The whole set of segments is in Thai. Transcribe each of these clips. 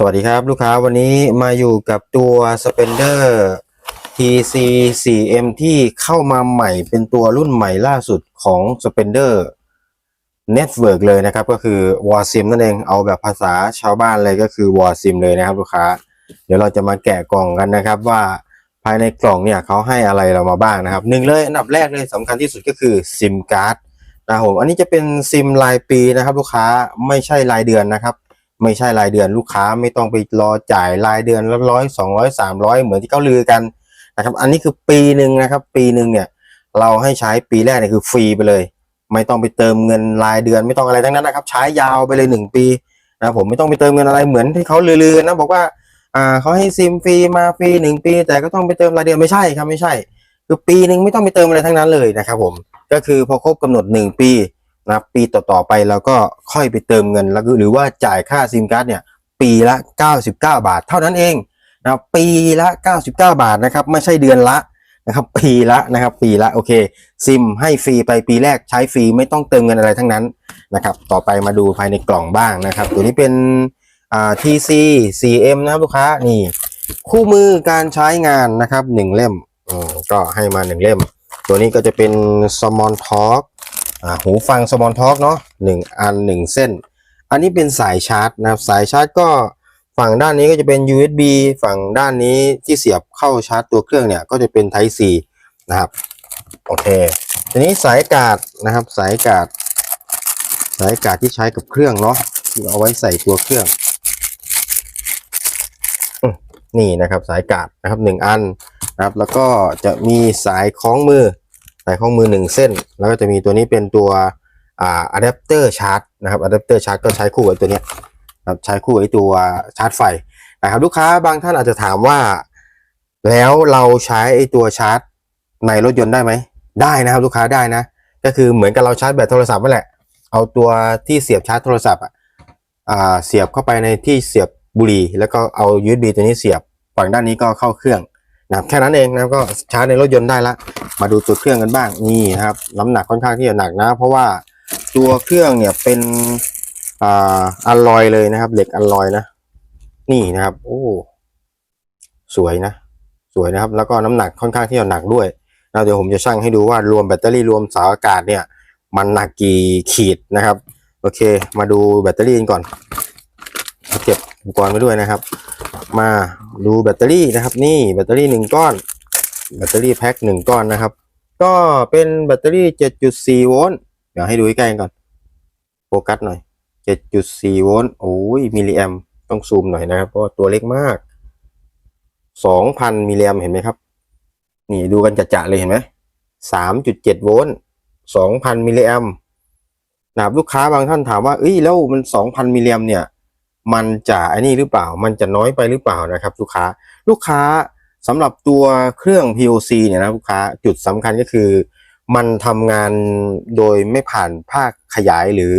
สวัสดีครับลูกค้าวันนี้มาอยู่กับตัว Spender TC 4M ที่เข้ามาใหม่เป็นตัวรุ่นใหม่ล่าสุดของ Spender Network เลยนะครับ ก็คือ Warsim นั่นเองเอาแบบภาษาชาวบ้านเลยก็คือ Warsim เลยนะครับลูกค้า เดี๋ยวเราจะมาแกะกล่องกันนะครับว่าภายในกล่องเนี่ยเขาให้อะไรเรามาบ้างนะครับหนึ่งเลยอันดับแรกเลยสำคัญที่สุดก็คือซิมการ์ดนะผมอันนี้จะเป็นซิมรายปีนะครับ ลูกค้าไม่ใช่รายเดือนนะครับ ไม่ใช่รายเดือนลูกค้าไม่ต้องไปรอจ่ายรายเดือนละร้อยสองร้อยสามร้อยเหมือนที่เขาลือกันนะครับ อันนี้คือปีหนึ่งนะครับ ปีหนึ่งเนี่ยเราให้ใช้ปีแรกเนี่ยคือฟรีไปเลย ไม่ต้องไปเติมเงินรายเดือนไม่ต้องอะไรทั้งนั้นนะครับ ใช้ยาวไปเลยหนึ่งปีนะผมไม่ต้องไปเติมเงินอะไรเหมือนที่เขาลือๆกันนะบอกว่าอ่าเขาให้ซิมฟรีมาฟรีหนึ่งปี แต่ก็ต้องไปเติมรายเดือนไม่ใช่ครับไม่ใช่ คือปีหนึ่งไม่ต้องไปเติมอะไรทั้งนั้นเลยนะครับผมก็คือพอครบกำหนดหนึ่งปี นะปีต่อๆไปเราก็ค่อยไปเติมเงินแล้วก็หรือว่าจ่ายค่าซิมการ์ดเนี่ยปีละ 99 บาท เท่านั้นเองนะปีละ 99 บาทนะครับไม่ใช่เดือนละนะครับปีละนะครับปีละโอเคซิมให้ฟรีไปปีแรกใช้ฟรีไม่ต้องเติมเงินอะไรทั้งนั้นนะครับต่อไปมาดูภายในกล่องบ้างนะครับ ตัวนี้เป็นอ่า TC 4M นะครับลูกค้านี่คู่มือการใช้งานนะครับหนึ่งเล่มอืมก็ให้มาหนึ่งเล่ม ตัวนี้ก็จะเป็น s m o n Talk อ่า หูฟัง s m o n Talk เนาะหนึ่งอันหนึ่งเส้น อันนี้เป็นสายชาร์จนะครับสายชาร์จก็ฝั่งด้านนี้ก็จะเป็น USB ฝั่งด้านนี้ที่เสียบเข้าชาร์จตัวเครื่องเนี่ยก็จะเป็น Type C นะครับโอเคทีนี้สายกาดนะครับสายกาดสายกาดที่ใช้กับเครื่องเนาะที่เอาไว้ใส่ตัวเครื่องนี่นะครับสายกาดนะครับหนึ่งอันนะครับแล้วก็จะมีสายคล้องมือ สายข้อมือหนึ่งเส้น แล้วก็จะมีตัวนี้เป็นตัวอ่าอะแดปเตอร์ชาร์จนะครับอะแดปเตอร์ชาร์จก็ใช้คู่กับตัวนี้ครับใช้คู่กับไอ้ตัวชาร์จไฟนะครับลูกค้าบางท่านอาจจะถามว่า แล้วเราใช้ไอ้ตัวชาร์จในรถยนต์ได้ไหมได้นะครับลูกค้าได้นะ ก็คือเหมือนกับเราชาร์จแบตโทรศัพท์นั่นแหละ เอาตัวที่เสียบชาร์จโทรศัพท์อะอ่าเสียบเข้าไปในที่เสียบบุหรี่ แล้วก็เอา USB ตัวนี้เสียบฝั่งด้านนี้ก็เข้าเครื่อง นะครับแค่นั้นเองนะครับก็ชาร์จในรถยนต์ได้ละมาดูตัวเครื่องกันบ้างนี่นะครับน้ำหนักค่อนข้างที่จะหนักนะ เพราะว่าตัวเครื่องเนี่ยเป็นอ่าอลลอยเลยนะครับ เหล็กอลลอยนะ นี่นะครับ โอ้สวยนะ สวยนะครับ แล้วก็น้ำหนักค่อนข้างที่จะหนักด้วยแล้วเดี๋ยวผมจะชั่งให้ดูว่ารวมแบตเตอรี่รวมสารอากาศเนี่ย มันหนักกี่ขีดนะครับ โอเค มาดูแบตเตอรี่กันก่อนเก็บอุปกรณ์ไว้ด้วยนะครับ มาดูแบตเตอรี่นะครับ นี่แบตเตอรี่หนึ่งก้อน แบตเตอรี่แพ็คหนึ่งก้อนนะครับ ก็เป็นแบตเตอรี่7.4โวลต์เดี๋ยวให้ดูใกล้ๆก่อนโฟกัสหน่อย7.4โวลต์โอ้ยมิลลิแอมต้องซูมหน่อยนะครับเพราะตัวเล็กมาก2,000มิลลิแอมเห็นไหมครับ นี่ดูกันจะๆเลยเห็นไหม3.7โวลต์2,000มิลลิแอมนะครับลูกค้าบางท่านถามว่าเอ้ยแล้วมัน2,000มิลลิแอมเนี่ย มันจะไอ้นี่หรือเปล่า มันจะน้อยไปหรือเปล่านะครับ ลูกค้า ลูกค้าสำหรับตัวเครื่อง POC เนี่ยนะลูกค้าจุดสำคัญก็คือ มันทำงานโดยไม่ผ่านภาคขยายหรือ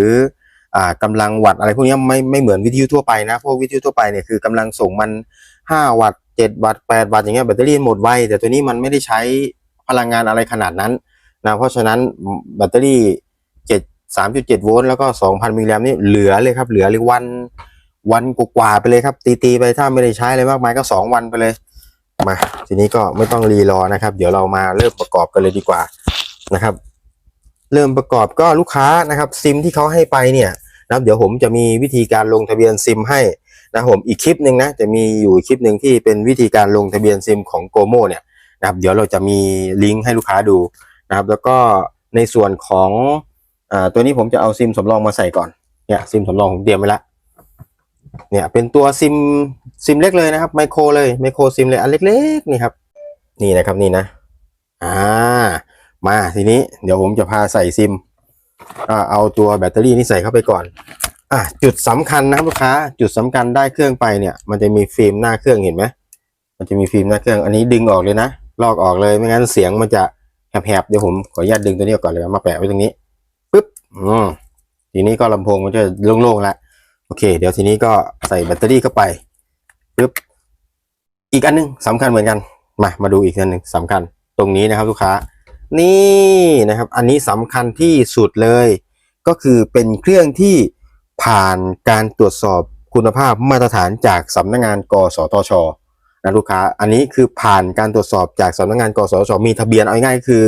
อ่าลังวัตอะไรพวกนี้ไม่ไม่เหมือนวิทยุทั่วไปนะพวกวิทยุทั่วไปเนี่ยคือกำลังส่งมัน 5 วัตต์7วัตต์8วัตต์อย่างเงี้ยแบตเตอรี่หมดไวแต่ตัวนี้มันไม่ได้ใช้พลังงานอะไรขนาดนั้นนะเพราะฉะนั้นแบตเตอรี่7 3.7 โวลต์แล้วก็ 2,000 มิลลิแอมนี่เหลือเลยครับเหลือเลยวัน วันกว่าไปเลยครับ ตีๆไปถ้าไม่ได้ใช้อะไรมากมายก็สองวันไปเลยมาทีนี้ก็ไม่ต้องรีรอนะครับ เดี๋ยวเรามาเริ่มประกอบกันเลยดีกว่านะครับ เริ่มประกอบก็ลูกค้านะครับซิมที่เขาให้ไปเนี่ยนะครับเดี๋ยวผมจะมีวิธีการลงทะเบียนซิมให้นะผมอีกคลิปหนึ่งนะจะมีอยู่คลิปหนึ่งที่เป็นวิธีการลงทะเบียนซิมของโกโมเนี่ยนะครับเดี๋ยวเราจะมีลิงก์ให้ลูกค้าดูนะครับ แล้วก็ในส่วนของอ่าตัวนี้ผมจะเอาซิมสำรองมาใส่ก่อนเนี่ยซิมสำรองผมเตรียมไว้แล้ว เนี่ยเป็นตัวซิมซิมเล็กเลยนะครับไมโครเลยไมโครซิมเลยอันเล็กๆนี่ครับ นี่นะครับนี่นะ อ่า มาทีนี้เดี๋ยวผมจะพาใส่ซิมอ่าเอาตัวแบตเตอรี่นี่ใส่เข้าไปก่อน อ่าจุดสำคัญนะครับลูกค้า จุดสำคัญได้เครื่องไปเนี่ย มันจะมีฟิล์มหน้าเครื่องเห็นไหมมันจะมีฟิล์มหน้าเครื่องอันนี้ดึงออกเลยนะลอกออกเลยไม่งั้นเสียงมันจะแหบๆเดี๋ยวผมขออนุญาตดึงตัวนี้ออกก่อนเลยมาแปะไว้ตรงนี้ปึ๊บอืมทีนี้ก็ลำโพงมันจะโล่งๆแล้ว โอเค เดี๋ยวทีนี้ก็ใส่แบตเตอรี่เข้าไปปึ๊บอีกอันหนึงสำคัญเหมือนกัน มามาดูอีกอันหนึ่งสำคัญตรงนี้นะครับลูกค้า นี่นะครับ อันนี้สำคัญที่สุดเลย ก็คือเป็นเครื่องที่ผ่านการตรวจสอบคุณภาพมาตรฐานจากสำนักงานกสทชนะลูกค้า อันนี้คือผ่านการตรวจสอบจากสำนักงานกสทชมีทะเบียนเอาง่ายคือ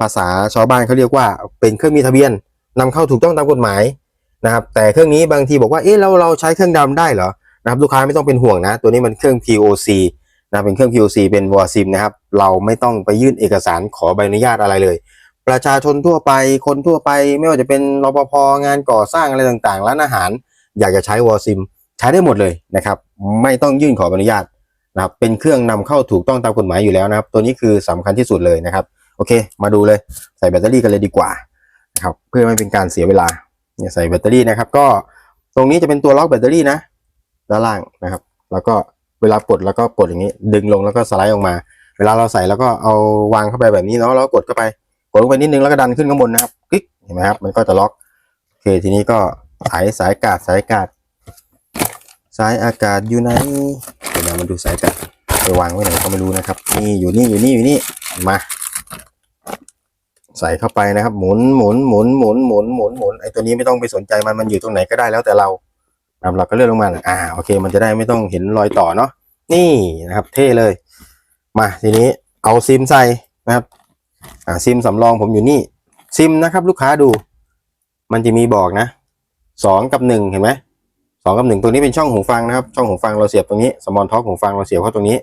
ภาษาชาวบ้านเขาเรียกว่า เป็นเครื่องมีทะเบียนนำเข้าถูกต้องตามกฎหมาย นะครับแต่เครื่องนี้บางทีบอกว่าเอ๊ะเราเราใช้เครื่องดำได้เหรอนะครับลูกค้าไม่ต้องเป็นห่วงนะ ตัวนี้มันเครื่อง POC นะเป็นเครื่อง POC เป็นวอซิมนะครับเราไม่ต้องไปยื่นเอกสารขอใบอนุญาตอะไรเลย ประชาชนทั่วไปคนทั่วไป ไม่ว่าจะเป็นรปภงานก่อสร้างอะไรต่างๆร้านอาหาร อยากจะใช้วอซิมใช้ได้หมดเลยนะครับไม่ต้องยื่นขอใบอนุญาตนะครับเป็นเครื่องนำเข้าถูกต้องตามกฎหมายอยู่แล้วนะครับ ตัวนี้คือสำคัญที่สุดเลยนะครับโอเค มาดูเลยใส่แบตเตอรี่กันเลยดีกว่านะครับเพื่อไม่เป็นการเสียเวลา เนี่ยใส่แบตเตอรี่นะครับ ก็ตรงนี้จะเป็นตัวล็อกแบตเตอรี่นะด้านล่างนะครับ แล้วก็เวลาปลดแล้วก็ปลดอย่างนี้ ดึงลงแล้วก็สไลด์ออกมา เวลาเราใส่แล้วก็เอาวางเข้าไปแบบนี้เนาะแล้วกดเข้าไปกดลงไปนิดนึงแล้วก็ดันขึ้นข้างบนนะครับคลิกเห็นไหมครับมันก็จะล็อกโอเคทีนี้ก็สายสายกาดสายกาดสายอากาศอยู่ไหนเดี๋ยวเรามาดูสายกาดไปวางไว้ไหนก็ไม่รู้นะครับ นี่อยู่นี่อยู่นี่อยู่นี่มา ใส่เข้าไปนะครับ หมุนหมุนหมุนหมุนหมุนหมุนหมุนไอตัวนี้ไม่ต้องไปสนใจมันมันอยู่ตรงไหนก็ได้แล้วแต่เราครับเราก็เลื่อนลงมาอ่าโอเค มันจะได้ไม่ต้องเห็นรอยต่อเนาะนี่นะครับ เท่เลย มาทีนี้เอาซิมใส่นะครับ อ่าซิมสำรองผมอยู่นี่ซิมนะครับ ลูกค้าดู มันจะมีบอกนะสองกับหนึ่งเห็นไหมสองกับหนึ่งตัวนี้เป็นช่องหูฟังนะครับ ช่องหูฟังเราเสียบตรงนี้สมอนท็อกหูฟังเราเสียบเข้าตรงนี้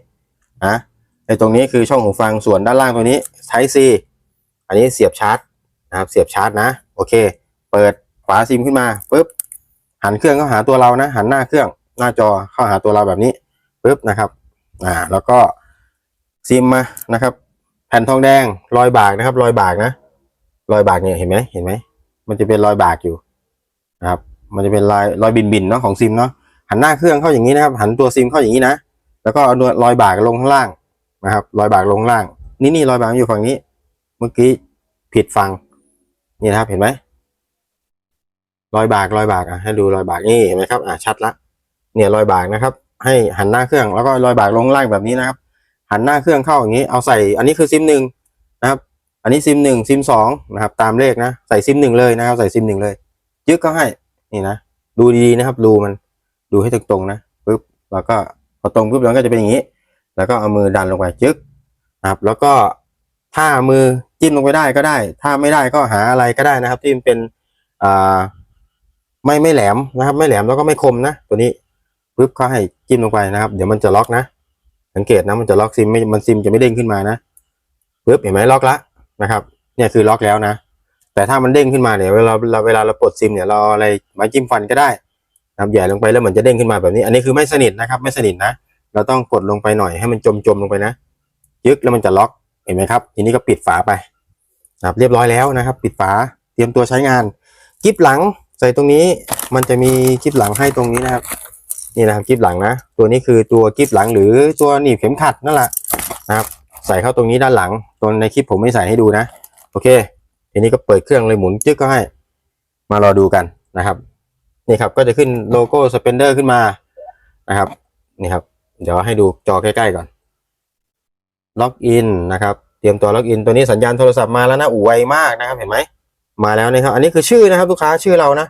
นะไอตรงนี้คือช่องหูฟังส่วนด้านล่างตัวนี้ใช้ C อันนี้เสียบชาร์จนะครับ เสียบชาร์จนะ โอเค เปิดฝาซิมขึ้นมาปุ๊บ หันเครื่องเข้าหาตัวเรานะ หันหน้าเครื่องหน้าจอเข้าหาตัวเราแบบนี้ปุ๊บนะครับ อ่า แล้วก็ซิมมานะครับ แผ่นทองแดงรอยบากนะครับ รอยบากนะ รอยบากเนี่ยเห็นไหมเห็นไหม มันจะเป็นรอยบากอยู่นะครับ มันจะเป็นรอยรอยบินบินเนาะของซิมเนาะ หันหน้าเครื่องเข้าอย่างนี้นะครับ หันตัวซิมเข้าอย่างนี้นะ แล้วก็เอารอยบากลงข้างล่างนะครับ รอยบากลงข้างล่าง นี่นี่รอยบากอยู่ฝั่งนี้ เมื่อกี้ผิดฟังนี่นะครับเห็นไหมรอยบากรอยบากอะให้ดูรอยบากนี่เห็นไหมครับอะชัดละเนี่ยรอยบากนะครับ ให้หันหน้าเครื่องแล้วก็รอยบากลงล่างแบบนี้นะครับ หันหน้าเครื่องเข้าอย่างนี้ เอาใส่อันนี้คือซิมหนึ่งนะครับ อันนี้ซิมหนึ่งซิมสองนะครับ ตามเลขนะใส่ซิมหนึ่งเลยนะครับ ใส่ซิมหนึ่งเลยยึกก็ให้นี่นะดูดีๆนะครับดูมันดูให้ตรงๆนะปึ๊บแล้วก็พอตรงปุ๊บแล้วก็จะเป็นอย่างนี้ แล้วก็เอามือดันลงไปจึ๊กนะครับ แล้วก็ ถ้ามือจิ้มลงไปได้ก็ได้ ถ้าไม่ได้ก็หาอะไรก็ได้นะครับ ที่มันเป็นอ่าไม่ไม่แหลมนะครับ ไม่แหลมแล้วก็ไม่คมนะตัวนี้ปึ๊บก็ให้จิ้มลงไปนะครับ เดี๋ยวมันจะล็อกนะ สังเกตนะมันจะล็อกซิมไม่มันซิมจะไม่เด้งขึ้นมานะปึ๊บเห็นไหมล็อกละนะครับ เนี่ยคือล็อกแล้วนะ แต่ถ้ามันเด้งขึ้นมาเนี่ยเวลาเราเวลาเราปลดซิมเนี่ยเราอะไรม้จิ้มฟันก็ได้นะครับแหย่ลงไปแล้วเหมือนจะเด้งขึ้นมาแบบนี้ อันนี้คือไม่สนิทนะครับ ไม่สนิทนะ เราต้องกดลงไปหน่อยให้มันจมจมลงไปนะยึกแล้วมันจะล็อก เห็นไหมครับ ทีนี้ก็ปิดฝาไปนะครับเรียบร้อยแล้วนะครับ ปิดฝาเตรียมตัวใช้งานกิฟหลังใส่ตรงนี้มันจะมีกิฟหลังให้ตรงนี้นะครับ นี่นะครับกิฟหลังนะ ตัวนี้คือตัวกิฟหลังหรือตัวหนีบเข็มขัดนั่นแหละนะครับใส่เข้าตรงนี้ด้านหลังตัวในคลิปผมไม่ใส่ให้ดูนะ โอเค ทีนี้ก็เปิดเครื่องเลยหมุนจึ๊กก็ให้ มารอดูกันนะครับนี่ครับก็จะขึ้นโลโก้สเปนเดอร์ขึ้นมานะครับนี่ครับ เดี๋ยวให้ดูจอใกล้ๆก่อน ล็อกอินนะครับเตรียมตัวล็อกอินตัวนี้สัญญาณโทรศัพท์มาแล้วนะอู่ไวมากนะครับเห็นไหมมาแล้วนะครับอันนี้คือชื่อนะครับลูกค้าชื่อเรานะ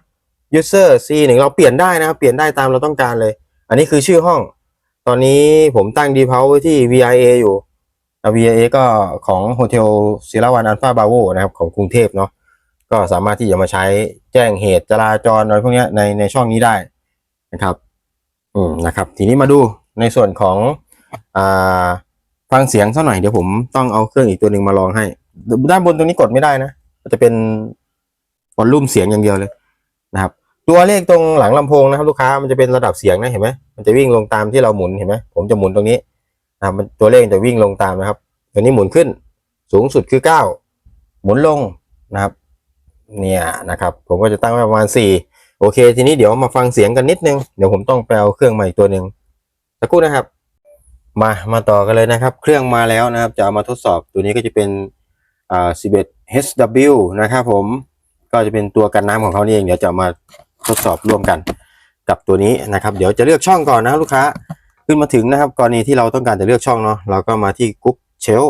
user c หนึ่งเราเปลี่ยนได้นะครับเปลี่ยนได้ตามเราต้องการเลย อันนี้คือชื่อห้อง ตอนนี้ผมตั้ง default ไว้ที่ VIA อยู่ VIA ก็ของโฮเทลศิลาวันอัลฟาบาโวนะครับของกรุงเทพเนาะก็สามารถที่จะมาใช้แจ้งเหตุจราจรอะไรพวกนี้ในในช่องนี้ได้นะครับ อืมนะครับ ทีนี้มาดูในส่วนของอ่า ฟังเสียงสักหน่อยเดี๋ยวผมต้องเอาเครื่องอีกตัวหนึ่งมาลองให้ ด้านบนตรงนี้กดไม่ได้นะจะเป็นวอลลุ่มเสียงอย่างเดียวเลยนะครับ ตัวเลขตรงหลังลำโพงนะครับลูกค้ามันจะเป็นระดับเสียงนะเห็นไหมมันจะวิ่งลงตามที่เราหมุนเห็นไหมผมจะหมุนตรงนี้นะครับมันตัวเลขจะวิ่งลงตามนะครับตัวนี้หมุนขึ้นสูงสุดคือเก้าหมุนลงนะครับ เนี่ยนะครับ ผมก็จะตั้งไว้ประมาณสี่โอเค ทีนี้เดี๋ยวมาฟังเสียงกันนิดนึง เดี๋ยวผมต้องไปเอาเครื่องใหม่ตัวหนึ่งสักครู่นะครับ มามาต่อกันเลยนะครับ เครื่องมาแล้วนะครับ จะเอามาทดสอบตัวนี้ก็จะเป็นอ่า11 HW นะครับผมก็จะเป็นตัวกันน้ำของเขานี่เองเดี๋ยวจะามาทดสอบร่วมกันกับตัวนี้นะครับ เดี๋ยวจะเลือกช่องก่อนนะลูกค้าขึ้นมาถึงนะครับ กรณีที่เราต้องการจะเลือกช่องเนาะเราก็มาที่กรุ๊ปเชล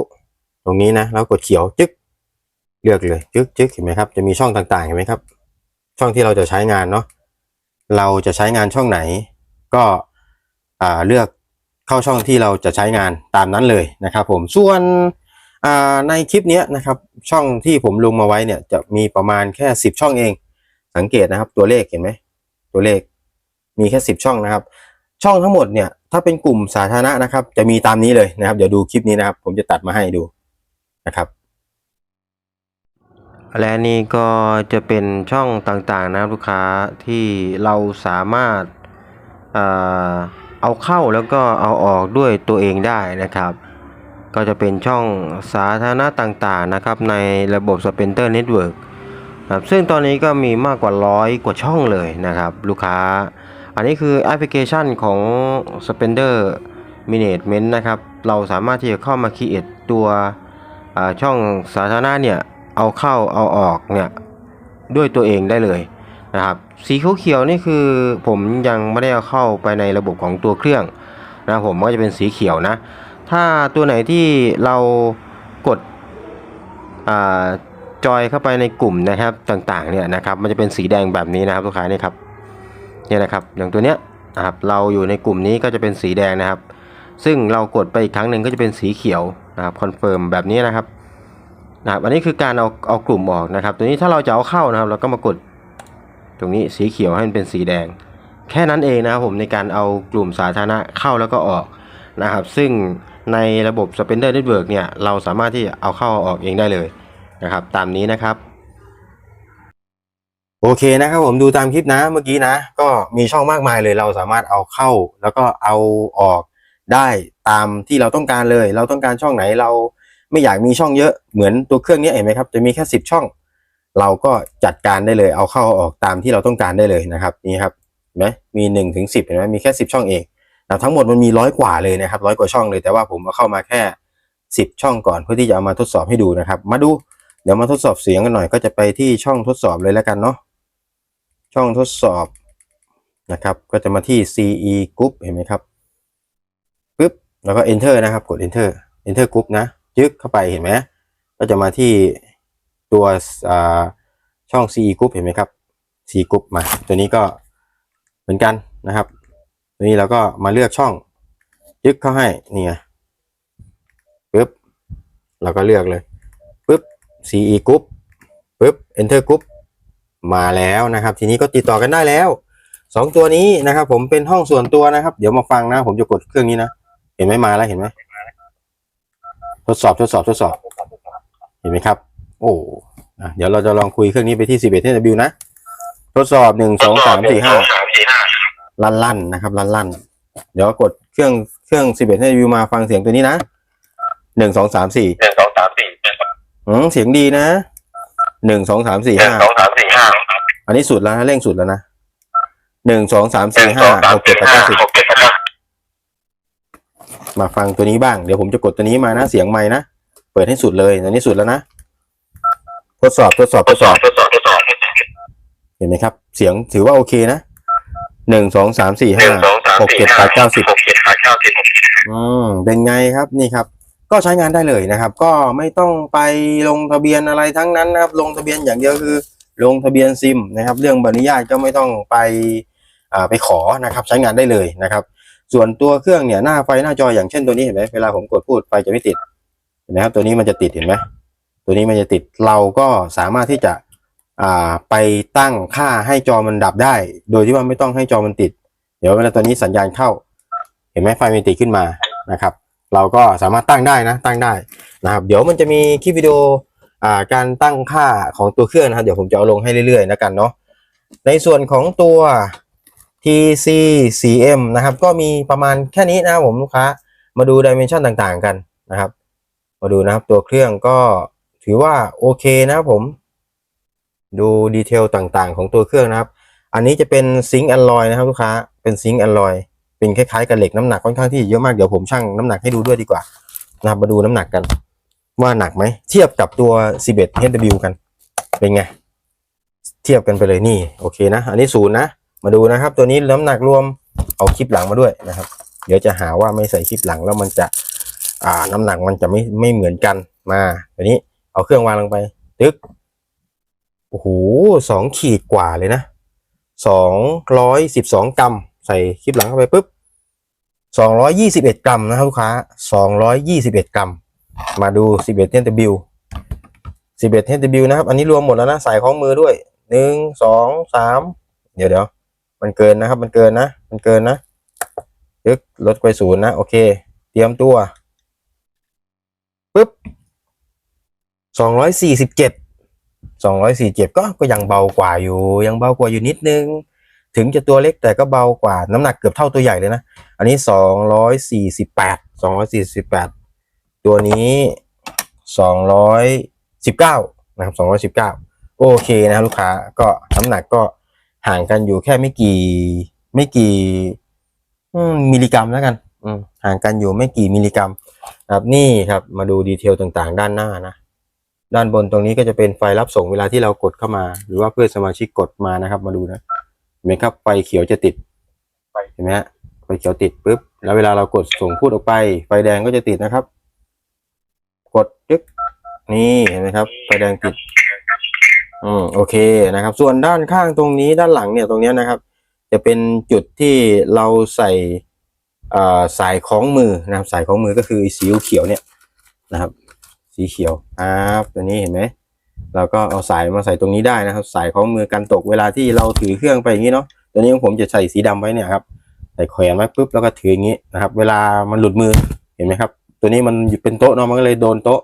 ตรงนี้นะแล้วกดเขียวจึ๊กเลือกเลยจึ๊กจึ๊กเห็นไหมครับจะมีช่องต่างๆเห็นไหมครับ ช่องที่เราจะใช้งานเนาะเราจะใช้งานช่องไหน ก็อ่าเลือก เข้าช่องที่เราจะใช้งานตามนั้นเลยนะครับผมส่วนในคลิปนี้นะครับช่องที่ผมลงมาไว้เนี่ยจะมีประมาณแค่สิบช่องเอง สังเกตนะครับตัวเลขเห็นไหมตัวเลขมีแค่สิบช่องนะครับ ช่องทั้งหมดเนี่ยถ้าเป็นกลุ่มสาธารณะนะครับ จะมีตามนี้เลยนะครับ เดี๋ยวดูคลิปนี้นะครับ ผมจะตัดมาให้ดูนะครับและนี่ก็จะเป็นช่องต่างๆนะครับลูกค้าที่เราสามารถอ่อ เอาเข้าแล้วก็เอาออกด้วยตัวเองได้นะครับ ก็จะเป็นช่องสาธารณะต่างๆนะครับในระบบ Spender Network ครับซึ่งตอนนี้ก็มีมากกว่าร้อยกว่าช่องเลยนะครับ ลูกค้า อันนี้คือแอปพลิเคชันของ Spender Management นะครับ เราสามารถที่จะเข้ามา create ตัวอ่าช่องสาธารณะเนี่ย เอาเข้าเอาออกเนี่ย ด้วยตัวเองได้เลย นะครับสีเขียวๆนี่คือผมยังไม่ได้เอาเข้าไปในระบบของตัวเครื่องนะผมก็จะเป็นสีเขียวนะ ถ้าตัวไหนที่เรากดอาจอยเข้าไปในกลุ่มนะครับต่างๆเนี่ยนะครับมันจะเป็นสีแดงแบบนี้นะครับลูกค้านี่ครับเนี่ยนะครับอย่างตัวเนี้ยนะครับเราอยู่ในกลุ่มนี้ก็จะเป็นสีแดงนะครับ ซึ่งเรากดไปอีกครั้งหนึ่งก็จะเป็นสีเขียวนะครับคอนเฟิร์มแบบนี้นะครับนะครับอันนี้คือการเอาเอากลุ่มออกนะครับ ตัวนี้ถ้าเราจะเอาเข้านะครับ เราก็มากด ตรงนี้สีเขียวให้มันเป็นสีแดง แค่นั้นเองนะครับผมในการเอากลุ่มสาธารณะเข้าแล้วก็ออกนะครับ ซึ่งในระบบ Spender Network เนี่ยเราสามารถที่เอาเข้าเอาออกเองได้เลยนะครับ ตามนี้นะครับ โอเคนะครับผมดูตามคลิปนะเมื่อกี้นะ ก็มีช่องมากมายเลยเราสามารถเอาเข้า แล้วก็เอาออกได้ตามที่เราต้องการเลย เราต้องการช่องไหนเราไม่อยากมีช่องเยอะเหมือนตัวเครื่องนี้เห็นไหมครับ จะมีแค่สิบช่อง เราก็จัดการได้เลย เอาเข้าเอาออกตามที่เราต้องการได้เลยนะครับนี่ครับเห็นไหมมีหนึ่งถึงสิบเห็นไหมมีแค่สิบช่องเองนะทั้งหมดมันมีร้อยกว่าเลยนะครับร้อยกว่าช่องเลยแต่ว่าผมเอาเข้ามาแค่สิบช่องก่อนเพื่อที่จะเอามาทดสอบให้ดูนะครับ มาดูเดี๋ยวมาทดสอบเสียงกันหน่อยก็จะไปที่ช่องทดสอบเลยแล้วกันเนาะช่องทดสอบนะครับก็จะมาที่ CE Group เห็นไหมครับปึ๊บแล้วก็ Enter นะครับกด Enter Enter Group นะยึกเข้าไปเห็นไหมก็จะมาที่ ตัวช่อง CE Group เห็นไหมครับ CE Group มา ตัวนี้ก็เหมือนกันนะครับตัวนี้เราก็มาเลือกช่องยึกเข้าให้นี่ไงปึ๊บเราก็เลือกเลยปึ๊บ CE Group ปึ๊บ Enter Group มาแล้วนะครับ ทีนี้ก็ติดต่อกันได้แล้วสองตัวนี้นะครับ ผมเป็นห้องส่วนตัวนะครับ เดี๋ยวมาฟังนะ ผมจะกดเครื่องนี้นะ เห็นไหมมาแล้วเห็นไหมทดสอบทดสอบทดสอบ เห็นไหมครับ โอ้อะเดี๋ยวเราจะลองคุยเครื่องนี้ไปที่ 11 TW นะ ทดสอบหนึ่งสองสามสี่ห้าลั่นลั่นๆนะครับลั่นลั่นๆเดี๋ยวกดเครื่องเครื่อง 11 TW มาฟังเสียงตัวนี้นะหนึ่งสองสามสี่หนึ่งสองสามสี่อืมเสียงดีนะหนึ่งสองสามสี่หนึ่งห้าสองสามสี่ห้าอันนี้สุดแล้วนะเร่งสุดแล้วนะหนึ่งสองสามหนึ่สี่งสห้าองสามหกเจ็สี่ดแปดห้าเก้าสิบหกเจ็ดแปดเก้ามาฟังตัวนี้บ้างเดี๋ยวผมจะกดตัวนี้มานะเสียงไม้นะเปิดให้สุดเลยอันนี้สุดแล้วนะท ดสอบทดสอบททดดสสออบบทดสอบทดสอบเห็นไหมครับ เสียงถือว่าโอเคนะหนึ่งสองสามสี่หห้านึ่งสองสามหกสี่เจ็ดห้าแปดเก้าสิบหกเจ็ดแปดเก้าสิบอืมเป็นไงครับนี่ครับ ก็ใช้งานได้เลยนะครับ ก็ไม่ต้องไปลงทะเบียนอะไรทั้งนั้นนะครับ ลงทะเบียนอย่างเดียวคือ ลงทะเบียนซิมนะครับ เรื่องใบอนุญาตก็ไม่ต้องไปอ่าไปขอนะครับ ใช้งานได้เลยนะครับ ส่วนตัวเครื่องเนี่ยหน้าไฟหน้าจออย่างเช่นตัวนี้เห็นไหมเวลาผมกดพูดไฟจะไม่ติดเห็นไหมครับตัวนี้มันจะติดเห็นไหม ตัวนี้มันจะติดเราก็สามารถที่จะอ่าไปตั้งค่าให้จอมันดับได้ โดยที่ว่าไม่ต้องให้จอมันติด เดี๋ยวเวลาตัวนี้สัญญาณเข้า เห็นไหมไฟมันติดขึ้นมานะครับ เราก็สามารถตั้งได้นะตั้งได้นะครับ เดี๋ยวมันจะมีคลิปวิดีโออ่าการตั้งค่าของตัวเครื่องนะครับ เดี๋ยวผมจะเอาลงให้เรื่อยๆแล้วกันเนาะในส่วนของตัว TC CM นะครับ ก็มีประมาณแค่นี้นะครับผมลูกค้า มาดูดิเมนชันต่างๆกันนะครับ มาดูนะครับตัวเครื่องก็ ถือว่าโอเคนะครับผม ดูดีเทลต่างๆ ของตัวเครื่องนะครับ อันนี้จะเป็นซิงค์อลลอยนะครับลูกค้า เป็นซิงค์อลลอยเป็นคล้ายๆกับเหล็กน้ำหนักค่อนข้างที่เยอะมาก เดี๋ยวผมชั่งน้ำหนักให้ดูด้วยดีกว่านะครับมาดูน้ำหนักกัน ว่าหนักไหม เทียบกับตัว 11 HW กัน เป็นไง เทียบกันไปเลยนี่ โอเคนะ อันนี้ศูนย์นะ มาดูนะครับ ตัวนี้น้ำหนักรวมเอาคลิปหลังมาด้วยนะครับ เดี๋ยวจะหาว่าไม่ใส่คลิปหลังแล้วมันจะ อ่าน้ำหนักมันจะไม่ไม่เหมือนกันมาตัวนี้ เอาเครื่องวางลงไป ตึกโอ้โหสองขีดกว่าเลยนะสองร้อยสิบสองกรัม ใส่คลิปหลังเข้าไปปุ๊บสองร้อยยี่สิบเอ็ดกรัมนะครับลูกค้าสองร้อยยี่สิบเอ็ดกรัม มาดูสิบเอ็ดเทนตบิลสิบเอ็ดเทนตบิลนะครับ อันนี้รวมหมดแล้วนะใส่ของมือด้วยหนึ่งสองสามเดี๋ยวเดี๋ยวมันเกินนะครับ มันเกินนะ มันเกินนะยึกลดไปศูนย์นะ โอเค เตรียมตัวปุ๊บ สองร้อยสี่สิบเจ็ดสองร้อยสี่เจ็ดก็ก็ยังเบากว่าอยู่ ยังเบากว่าอยู่นิดนึง ถึงจะตัวเล็กแต่ก็เบากว่าน้ำหนักเกือบเท่าตัวใหญ่เลยนะ อันนี้สองร้อยสี่สิบแปดสองร้อยสี่สิบแปดตัวนี้สองร้อยสิบเก้านะครับสองร้อยสิบเก้าโอเคนะครับลูกค้าก็น้ำหนักก็ห่างกันอยู่แค่ไม่กี่ไม่กี่มิลลิกรัมแล้วกันอืห่างกันอยู่ไม่กี่มิลลิกรัม ครับนี่ครับมาดูดีเทลต่างๆ ด้านหน้านะ ด้านบนตรงนี้ก็จะเป็นไฟรับส่งเวลาที่เรากดเข้ามา หรือว่าเพื่อนสมาชิกกดมานะครับ มาดูนะเห็นไหมครับไฟเขียวจะติดเห็นไหมฮะไฟเขียวติดปุ๊บแล้วเวลาเรากดส่งพูดออกไป ไฟแดงก็จะติดนะครับ กดยึกนี่เห็นไหมครับไฟแดงติดอืมโอเคนะครับ ส่วนด้านข้างตรงนี้ด้านหลังเนี่ยตรงนี้นะครับ จะเป็นจุดที่เราใส่อ่าสายคล้องมือนะครับ สายคล้องมือก็คือสีเขียวเนี่ยนะครับ สีเขียวครับตัวนี้เห็นไหมเราก็เอาสายมาใส่ตรงนี้ได้นะครับ สายคล้องมือกันตกเวลาที่เราถือเครื่องไปอย่างนี้เนาะตัวนี้ของผมจะใส่สีดำไว้เนี่ยครับใส่แขวนไว้ปุ๊บแล้วก็ถืออย่างนี้นะครับ เวลามันหลุดมือเห็นไหมครับ ตัวนี้มันอยู่เป็นโต๊ะเนาะมันก็เลยโดนโต๊ะ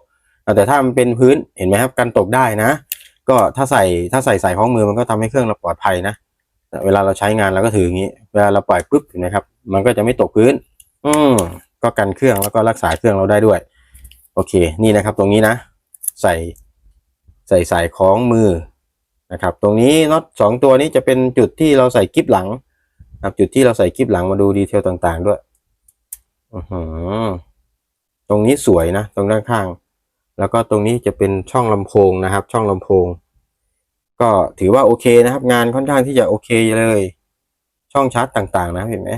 แต่ถ้ามันเป็นพื้นเห็นไหมครับกันตกได้นะ ก็ถ้าใส่ถ้าใส่สายคล้องมือมันก็ทำให้เครื่องเราปลอดภัยนะเวลาเราใช้งานเราก็ถืออย่างนี้ เวลาเราปล่อยปุ๊บเห็นไหมครับ มันก็จะไม่ตกพื้น อืมก็กันเครื่องแล้วก็รักษาเครื่องเราได้ด้วย เคนี่นะครับตรงนี้นะ ใส่ใส่สายคล้องมือนะครับ ตรงนี้น็อตสองตัวนี้จะเป็นจุดที่เราใส่กิ๊บหลังนะครับจุดที่เราใส่กิ๊บหลังมาดูดีเทลต่างๆด้วยตรงนี้สวยนะ ตรงด้านข้าง แล้วก็ตรงนี้จะเป็นช่องลำโพงนะครับ ช่องลำโพง ก็ถือว่าโอเคนะครับ งานค่อนข้างที่จะโอเคเลย ช่องชาร์จต่างๆ นะเห็นไหม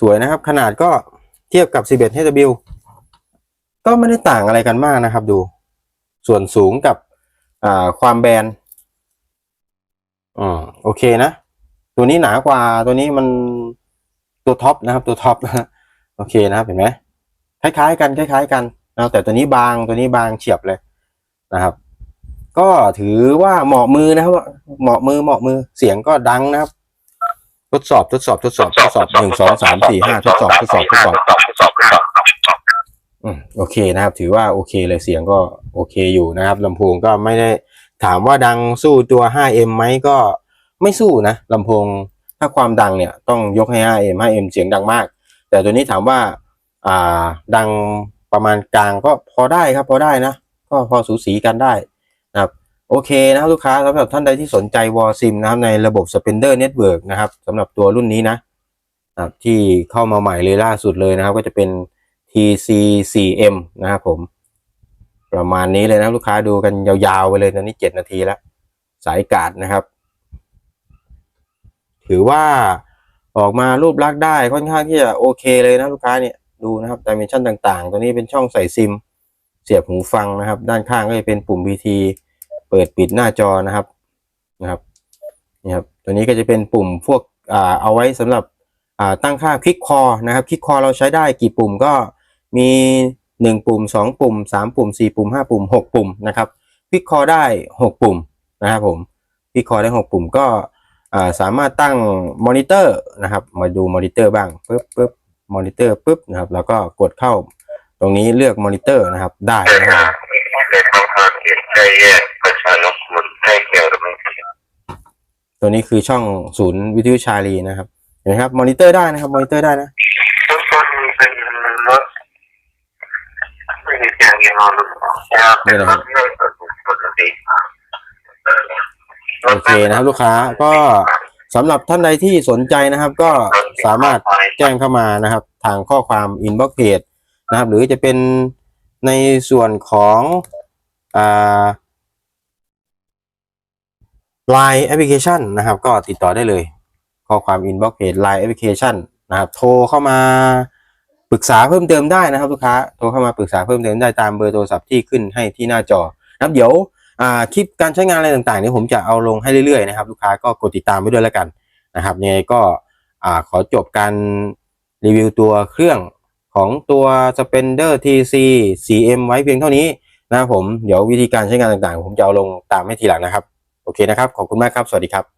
สวยนะครับ ขนาดก็เทียบกับ 11 HW ก็ไม่ได้ต่างอะไรกันมากนะครับ ดู ส่วนสูงกับความแบนอืมโอเคนะ ตัวนี้หนากว่าตัวนี้มันตัวท็อปนะครับ ตัวท็อปโอเคนะครับเห็นไหมคล้ายๆ กันคล้าย ๆ กันนะแต่ตัวนี้บางตัวนี้บางเฉียบเลยนะครับ ก็ถือว่าเหมาะมือนะครับเหมาะมือเหมาะมือเสียงก็ดังนะครับ ทดสอบทดสอบทดสอบทดสอบหนึ่งสองสามสี่ห้าทดสอบทดสอบทดสอบ อืมโอเคนะครับ ถือว่าโอเคเลยเสียงก็โอเคอยู่นะครับลำโพงก็ไม่ได้ถามว่าดังสู้ตัว 5M ไหมก็ไม่สู้นะลำโพงถ้าความดังเนี่ยต้องยกให้ 5M 5M เสียงดังมาก แต่ตัวนี้ถามว่าอ่าดังประมาณกลางก็พอได้ครับพอได้นะ ก็พอสูสีกันได้นะครับโอเคนะครับลูกค้าสำหรับท่านใดที่สนใจวอลซิมนะครับในระบบ Spender Network นะครับสำหรับตัวรุ่นนี้นะที่เข้ามาใหม่เลยล่าสุดเลยนะครับ ก็จะเป็น TC4M นะครับผม ประมาณนี้เลยนะลูกค้าดูกันยาวๆไปเลยตอนนี้ 7 นาทีแล้ว สายกาดนะครับ ถือว่าออกมารูปลักษณ์ได้ค่อนข้างที่จะโอเคเลยนะลูกค้าเนี่ยดูนะครับดิเมนชันต่างๆ ตัวนี้เป็นช่องใส่ซิม เสียบหูฟังนะครับ ด้านข้างก็จะเป็นปุ่ม BT เปิดปิดหน้าจอนะครับนะครับนี่ครับตัวนี้ก็จะเป็นปุ่มพวกอ่าเอาไว้สำหรับอ่าตั้งค่าคลิกคอนะครับคลิกคอเราใช้ได้กี่ปุ่มก็ มีหนึ่งปุ่มสองปุ่มสามปุ่มสี่ปุ่มห้าปุ่มหกปุ่มนะครับคลิกคอได้หกปุ่มนะครับผมคลิกคอได้หกปุ่มก็สามารถตั้งมอนิเตอร์นะครับ มาดูมอนิเตอร์บ้างปึ๊บปึ๊บมอนิเตอร์ปึ๊บนะครับ แล้วก็กดเข้าตรงนี้เลือกมอนิเตอร์นะครับ ได้นะครับในทางทางเขียนใจแยกประตัวนี้คือช่องศูนย์วิทยุชาลีนะครับเห็นไหมครับมอนิเตอร์ได้นะครับมอนิเตอร์ได้นะ ต้นต้นเป็นรถ ม่มีการเงินนอนเป็นรถไม่ปกติโอเคนะครับ ลูกค้าก็สำหรับท่านใดที่สนใจนะครับ ก็สามารถแจ้งเข้ามานะครับ ทางข้อความ inbox page นะครับ หรือจะเป็นในส่วนของอ่า Line Application นะครับ ก็ติดต่อได้เลย ข้อความ inbox page Line Application นะครับ โทรเข้ามา ปรึกษาเพิ่มเติมได้นะครับลูกค้าโทรเข้ามาปรึกษาเพิ่มเติมได้ตามเบอร์โทรศัพท์ที่ขึ้นให้ที่หน้าจอนะครับเดี๋ยวคลิปการใช้งานอะไรต่างๆนี้ผมจะเอาลงให้เรื่อยๆนะครับลูกค้าก็กดติดตามไว้ด้วยแล้วกันนะครับยังไงก็ขอจบการรีวิวตัวเครื่องของตัว Spender TC CM ไว้เพียงเท่านี้นะครับผมเดี๋ยววิธีการใช้งานต่างๆ ผมจะเอาลงตามให้ทีหลังนะครับ โอเคนะครับ ขอบคุณมากครับ สวัสดีครับ